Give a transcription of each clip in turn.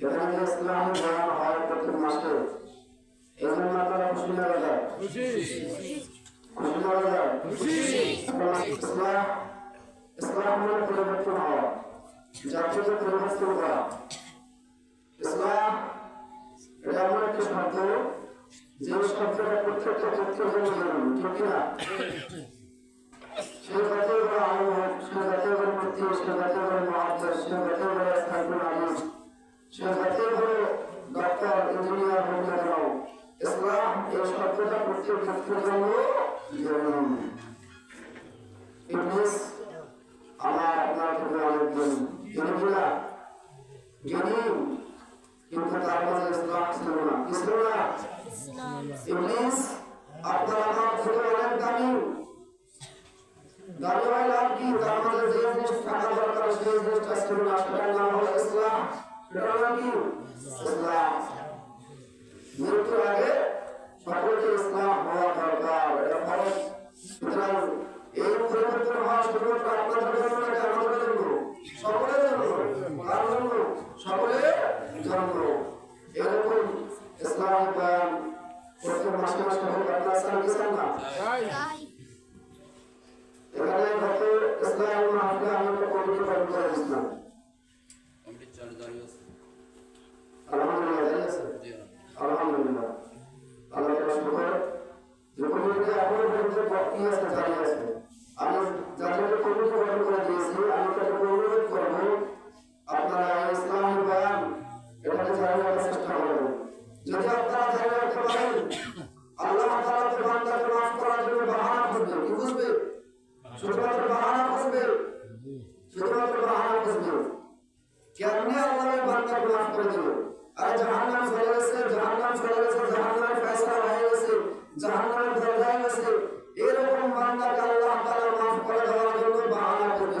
যে ইসলামী বয়ান হয় প্রত্যেক মাসে। এই জন্য আপনারা খুশি। না বাজার খুশি। না বাজার ইসলাম ইসলাম মানে পরিবর্তন হওয়া। জাতিকে পরিবর্তন করা। ইসলাম এটা এমন একটি শব্দ। যে শব্দটা প্রত্যেকটা ক্ষেত্রের জন্য জরুরি ঠিক কিনা? সে জাতীয় করে আলু হোক সে জাতীয় করে মূর্তি সে জাতীয় করে মহাদ্দেশ সে জাতীয় করে স্থানীয় আলিম সে জাতীয় করে ডক্টর ইঞ্জিনিয়ার হোক না কেন ইসলাম এই শব্দটা ক্ষেত্রের জন্য জরুরি আমার আপনার থেকে অনেকজন যিনি কিনা যিনি কিন্তু তার মাঝে ইসলাম ছিল না কি ছিল না ইংলিশ আপনার আমার থেকে অনেক দামি দামি হয় লাভ কি তার মাঝে যে জিনিস থাকা দরকার সেই জিনিসটা ছিল না সেটার নাম হলো ইসলাম সেটার নাম কি ইসলাম জন্য আছে আলহামদুলিল্লাহ। আলহামদুলিল্লাহ আল্লাহ তাআলা শুকর। যে কমিটিতে এখনও পর্যন্ত বাকি আছে জারি আছে আমি যাদেরকে কমিটি গঠন করে দিয়েছি আমি তাদেরকে অনুরোধ করব, আপনারা এই বয়ান এটাকে জারি চেষ্টা করবেন। যদি আপনারা জারি রাখতে পারেন, আল্লাহ তাআলা বান্দাকে মাফ করার জন্য বাহানা খুঁজবে কি খুঁজবে শুধুমাত্র বাহানা খুঁজবে শুধুমাত্র বাহানা খুঁজবে কেমনে আল্লাহ বান্দাকে মাফ করে দিল? আর জাহান্নাম চলে গেছে, জাহান্নাম চলে গেছে, জাহান্নামের ফয়সালা হয়ে গেছে জাহান্নামের দরজায় গেছে এরকম বান্দাকে আল্লাহ তাআলা মাফ করে দেওয়ার জন্য বাহানা করবে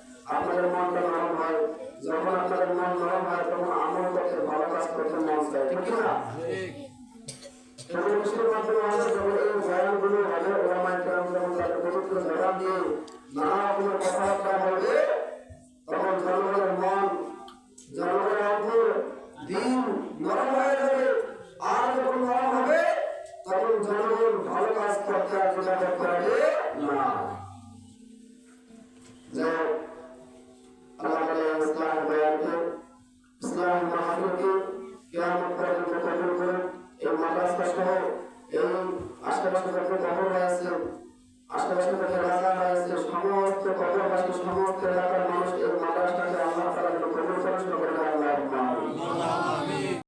আপনাদের মনটা নরম হয়, যখন আপনাদের মন নরম হয়, তখন আমল করতে ভালো কাজ করতে মন চায়, ঠিক না হবে কথাবার্তা বলবে, তখন জনগণের মন, জনগণের অন্তর দিন নরম হয়ে আর হবে, তখন জনগণ ভালো কাজ করতে আর না। যে সহ এই আশেপাশে যত কবর রয়েছে আশেপাশে যত এলাকা রয়েছে সমস্ত কবরবাসী সমস্ত এলাকার মানুষ এই মাদ্রাসাকে আল্লাহ তাআলা কবুল করেন সকলকে আল্লাহ